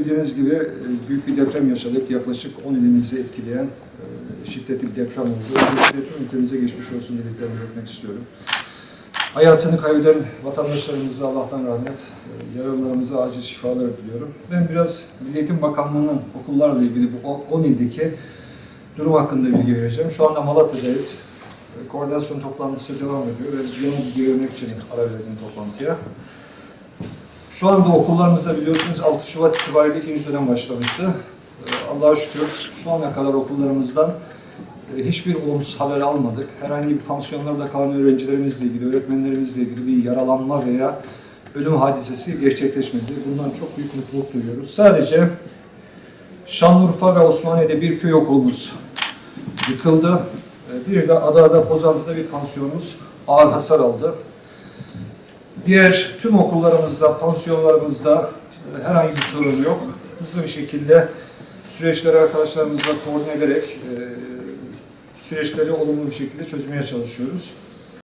Bildiğiniz gibi e, büyük bir deprem yaşadık. Yaklaşık 10 ilimizi etkileyen e, şiddetli bir deprem oldu. Tüm ülkemize geçmiş olsun dileklerimi iletmek istiyorum. Hayatını kaybeden vatandaşlarımıza Allah'tan rahmet, e, yaralılarımıza acil şifalar diliyorum. Ben biraz Milli Eğitim Bakanlığı'nın okullarla ilgili bu 10 ildeki durum hakkında bilgi vereceğim. Şu anda Malatya'dayız. Koordinasyon toplantısı devam ediyor ve yeni bilgi vermek için ara verdim toplantıya. Şu anda okullarımızda biliyorsunuz 6 Şubat itibariyle ikinci dönem başlamıştı. Ee, Allah'a şükür şu ana kadar okullarımızdan e, hiçbir olumsuz haber almadık. Herhangi bir pansiyonlarda kalan öğrencilerimizle ilgili, öğretmenlerimizle ilgili bir yaralanma veya ölüm hadisesi gerçekleşmedi. Bundan çok büyük mutluluk duyuyoruz. Sadece Şanlıurfa ve Osmaniye'de bir köy okulumuz yıkıldı. Ee, Bir de Adana'da, Pozantı'da bir pansiyonumuz ağır hasar aldı. Diğer tüm okullarımızda, pansiyonlarımızda e, herhangi bir sorun yok. Hızlı bir şekilde süreçleri arkadaşlarımızla koordine ederek e, süreçleri olumlu bir şekilde çözmeye çalışıyoruz.